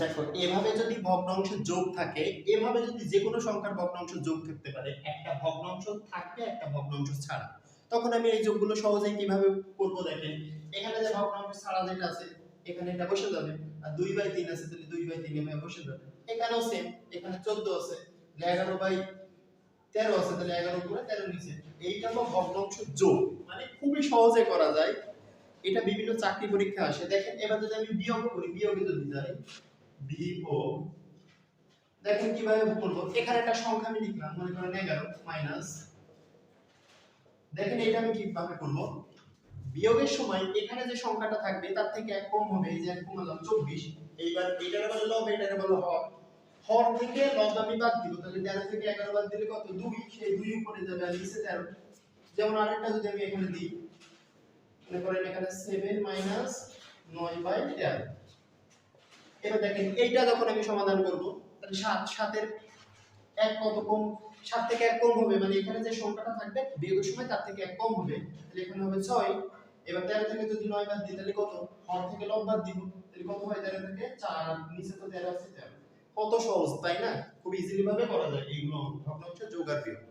দেখো এভাবে যদি ভগ্নাংশ যোগ থাকে, এভাবে যদি যে কোনো সংখ্যার ভগ্নাংশ যোগ থাকতে পারে, একটা ভগ্নাংশ থাকবে, একটা ভগ্নাংশ ছাড়া। তখন আমি এই যোগগুলো সহজেই কীভাবে করব দেখেন? এখানে যে ভগ্নাংশ ছাড়া যেটা আছে, এখানে এটা বসে যাবে। আর দুই বাই তিন আছে, তাহলে দুই বাই তিন এভাবে বসে যাবে। এখানেও সেম এখানে চোদ্দ আছে, তাহলে এগারো বাই তেরো আছে, তাহলে এগারো করে তেরো নিচে। এইটা হলো ভগ্নাংশ যোগ। মানে খুবই সহজে করা যায়। এটা বিভিন্ন চাকরি পরীক্ষা আসে। দেখেন, এবার যদি আমি বিয়োগ করি, বিয়োগে যদি যাই বিয়োগ দেখেন কীভাবে করব। এখানে একটা সংখ্যা আমি লিখলাম, মনে করেন এগারো মাইনাস দেখেন এটা আমি কীভাবে করব? বিয়োগের সময় এখানে যে সংখ্যাটা থাকবে, তার থেকে এক কম হবে, এই যে এক কমালাম চব্বিশ। এইবার এটার বলে লব এটার বলে হর হর থেকে লব আমি বাদ দিব, তাহলে তেরো থেকে এগারো বাদ দিলে কত? দুই, সেই দুই উপরে যাবে, আর নিচে তেরো। যেমন আরেকটা যদি আমি এখানে দিই, মনে করেন এখানে সেভেন মাইনাস নয় বাই তেরো। এবার দেখেন, এইটা যখন আমি সমাধান করব, তাহলে সাত, সাতের এক কত কম, সাত থেকে এক কম হবে মানে এখানে যে সংখ্যাটা থাকবে, বিয়োগের সময় তার থেকে এক কম হবে, তাহলে এখানে হবে ছয়, এবার তেরো থেকে যদি নয় বাদ দিই, তাহলে কত? হর থেকে লব বাদ দিব, তাহলে কত হয় তেরো থেকে চার, নিচে তো তেরো আছে তেরো। কত সহজ, তাই না? খুব ইজিলি ভাবে করা যায়, এইগুলো ভগ্নাংশ যোগ আর বিয়োগ।